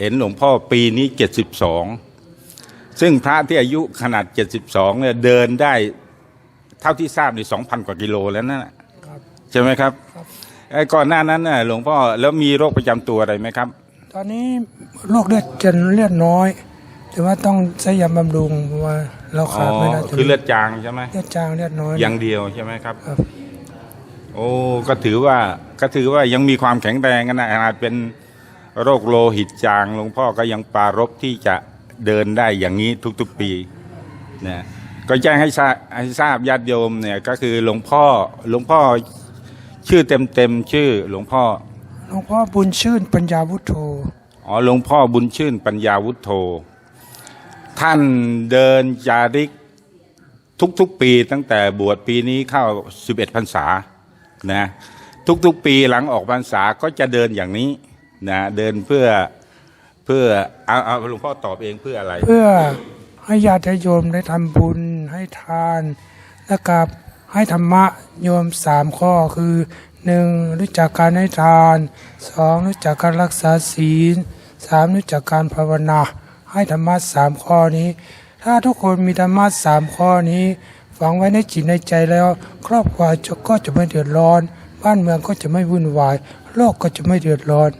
เห็นหลวงพ่อปีนี้เจ็ดสิบสองซึ่งพระที่อายุขนาดเจ็ดสิบสองเนี่ยเดินได้เท่าที่ทราบนี่สองพันกว่ากิโลแล้วนั่นน่ะครับใช่ไหมครับครับไอ้ก่อนหน้านั้นน่ะหลวงพ่อแล้วมีโรคประจำตัวอะไรไหมครับ ตอนนี้โรคเลือดจนเลือดน้อย แต่ว่าต้องใช้ยาบำรุงเพราะว่าเราอ๋อขาดไม่ได้ตรงคือนี้เลือดจางใช่ไหมเลือดจางเลือดน้อยอย่างเดียวใช่ไหมครับครับ โอ้ก็ถือว่าก็ถือว่ายังมีความแข็งแรงกันนะอาจเป็น โรคโลหิตจางหลวงพ่อก็ยังปรารบที่จะเดินได้อย่างนี้ทุกๆปีนะก็แจ้งให้ทราบให้ทราบญาติโยมเนี่ยก็คือหลวงพ่อหลวงพ่อชื่อเต็มเต็มๆชื่อหลวงพ่อหลวงพ่อบุญชื่นปัญญาวุฒโธอ๋อหลวงพ่อบุญชื่นปัญญาวุฒโธท่านเดินจาริกทุกๆปีตั้งแต่บวชปีนี้เข้า 11พรรษานะทุกๆปีหลังออกพรรษาก็จะเดินอย่างนี้ นะเดินเพื่อเพื่อเอาเอาหลวงพ่อตอบเองเพื่ออะไร เพื่อให้ญาติโยมได้ทำบุญให้ทานและกับให้ธรรมะโยมสามข้อคือหนึ่งรู้จักการให้ทานสองรู้จักการรักษาศีลสามรู้จักการภาวนา ให้ธรรมะสามข้อนี้ ถ้าทุกคนมีธรรมะสามข้อนี้ฝังไว้ในจิตในใจแล้ว ครอบครัวก็จะไม่เดือดร้อน บ้านเมืองก็จะไม่วุ่นวาย โลกก็จะไม่เดือดร้อน